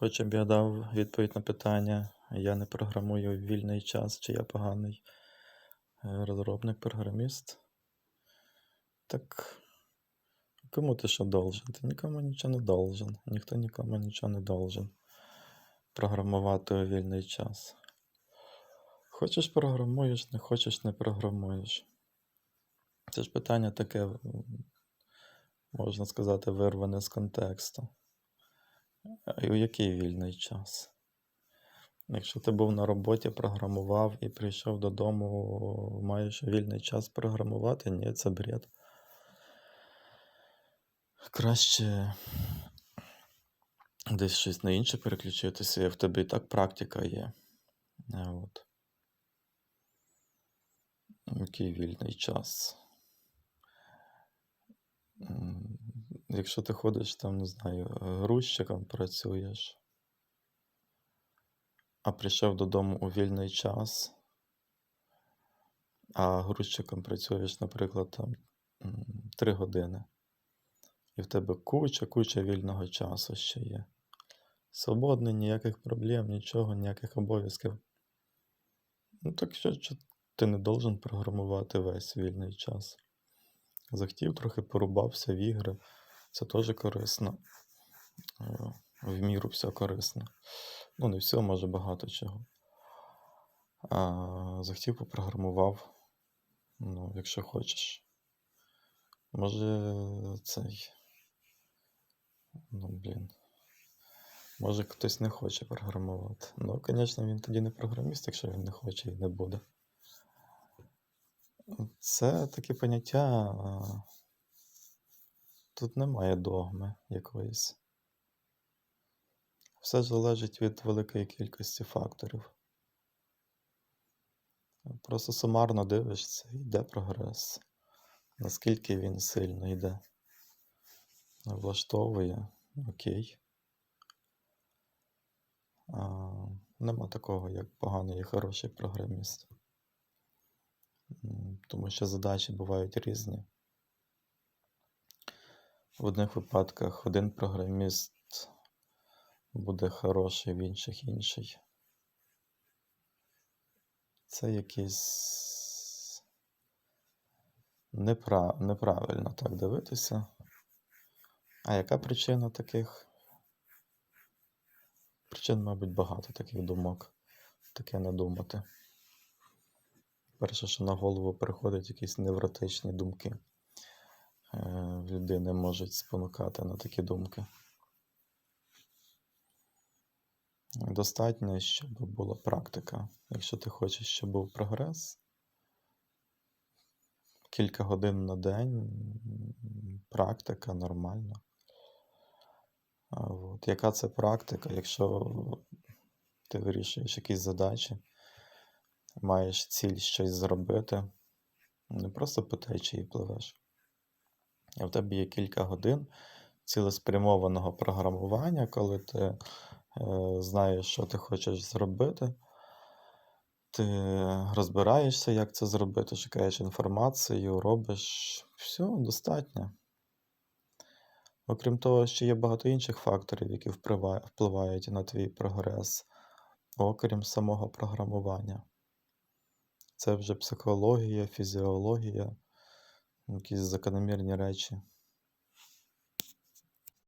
Хоче б я дав відповідь на питання, я не програмую в вільний час, чи я поганий е, розробник-програміст. Так кому ти що должен? Ти нікому нічого не должен. Ніхто нікому нічого не должен програмувати у вільний час. Хочеш програмуєш, не хочеш не програмуєш. Це ж питання таке, можна сказати, вирване з контексту. У який вільний час? Якщо ти був на роботі, програмував і прийшов додому, маєш вільний час програмувати, ні, це бред. Краще десь щось на інше переключитися, в тебе і так практика є. От. Який вільний час. Якщо ти ходиш там, не знаю, грузчиком працюєш, а прийшов додому у вільний час, а грузчиком працюєш, наприклад, там 3 години, і в тебе куча, куча вільного часу ще є. Свободний, ніяких проблем, нічого, ніяких обов'язків. Ну так що ти не должен програмувати весь вільний час. Захотів, трохи порубався в ігри. Це теж корисно. Е, В міру все корисно. Ну, не все, може багато чого. А захотів попрограмував. Ну, якщо хочеш. Може, цей. Ну, блін. Може, хтось не хоче програмувати. Ну, звісно, він тоді не програміст, якщо він не хоче і не буде. Це таке поняття. Тут немає догми якоїсь. Все залежить від великої кількості факторів. Просто сумарно дивишся, йде прогрес. Наскільки він сильно йде. Влаштовує, окей. А, нема такого, як поганий і хороший програміст. Тому що задачі бувають різні. В одних випадках один програміст буде хороший, в інших інший. Це якийсь непра... неправильно так дивитися. А яка причина таких? Причин, мабуть, багато таких думок. Таке не думати. Перше, що на голову приходять якісь невротичні думки. Е, людини можуть спонукати на такі думки. Достатньо, щоб була практика. Якщо ти хочеш, щоб був прогрес, кілька годин на день, практика нормально. От. Яка це практика, якщо ти вирішуєш якісь задачі, маєш ціль щось зробити, не просто по течії пливеш, а в тебе є кілька годин цілеспрямованого програмування, коли ти е, знаєш, що ти хочеш зробити, ти розбираєшся, як це зробити, шукаєш інформацію, робиш. Все, достатньо. Окрім того, ще є багато інших факторів, які впливають на твій прогрес, окрім самого програмування. Це вже психологія, фізіологія, якісь закономірні речі.